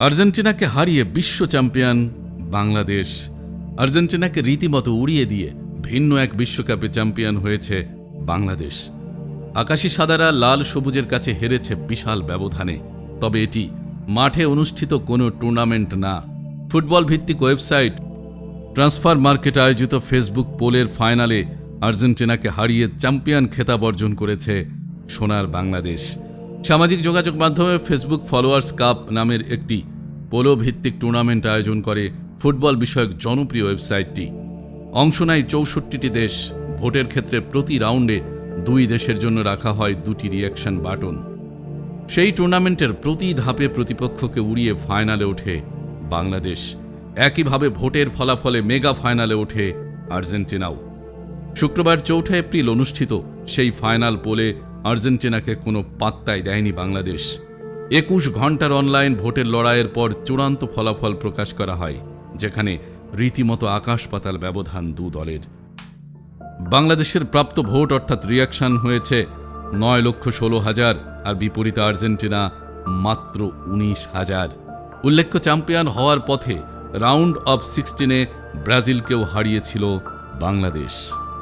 আর্জেন্টিনাকে হারিয়ে বিশ্ব চ্যাম্পিয়ন বাংলাদেশ। আর্জেন্টিনাকে রীতিমতো উড়িয়ে দিয়ে ভিন্ন এক বিশ্বকাপে চ্যাম্পিয়ন হয়েছে বাংলাদেশ। আকাশী সাদারা লাল সবুজের কাছে হেরেছে বিশাল ব্যবধানে। তবে এটি মাঠে অনুষ্ঠিত কোনো টুর্নামেন্ট না। ফুটবল ভিত্তিক ওয়েবসাইট ট্রান্সফার মার্কেট আয়োজিত ফেসবুক পোলের ফাইনালে আর্জেন্টিনাকে হারিয়ে চ্যাম্পিয়ন খেতাব অর্জন করেছে সোনার বাংলাদেশ। সামাজিক যোগাযোগ মাধ্যমে ফেসবুক ফলোয়ার্স কাপ নামের একটি পোলো ভিত্তিক টুর্নামেন্ট আয়োজন করে ফুটবল বিষয়ক জনপ্রিয় ওয়েবসাইটটি। অংশ নেয় চৌষট্টিটি দেশ। ভোটের ক্ষেত্রে প্রতি রাউন্ডে দুই দেশের জন্য রাখা হয় দুটি রিয়াকশন বাটন সেই টুর্নামেন্টের প্রতি ধাপে প্রতিপক্ষকে উড়িয়ে ফাইনালে ওঠে বাংলাদেশ। একইভাবে ভোটের ফলাফলে মেগা ফাইনালে ওঠে আর্জেন্টিনাও। শুক্রবার চৌঠা এপ্রিল অনুষ্ঠিত সেই ফাইনাল পোলে আর্জেন্টিনাকে কোনো পাত্তাই দেয়নি বাংলাদেশ। একুশ ঘণ্টার অনলাইন ভোটের লড়াইয়ের পর চূড়ান্ত ফলাফল প্রকাশ করা হয়, যেখানে রীতিমতো আকাশ পাতাল ব্যবধান দু দলের। বাংলাদেশের প্রাপ্ত ভোট অর্থাৎ রিয়াকশন হয়েছে নয় লক্ষ ষোলো হাজার, আর বিপরীতে আর্জেন্টিনা মাত্র উনিশ হাজার। উল্লেখ্য, চ্যাম্পিয়ন হওয়ার পথে রাউন্ড অফ সিক্সটিনে ব্রাজিলকেও হারিয়েছিল বাংলাদেশ।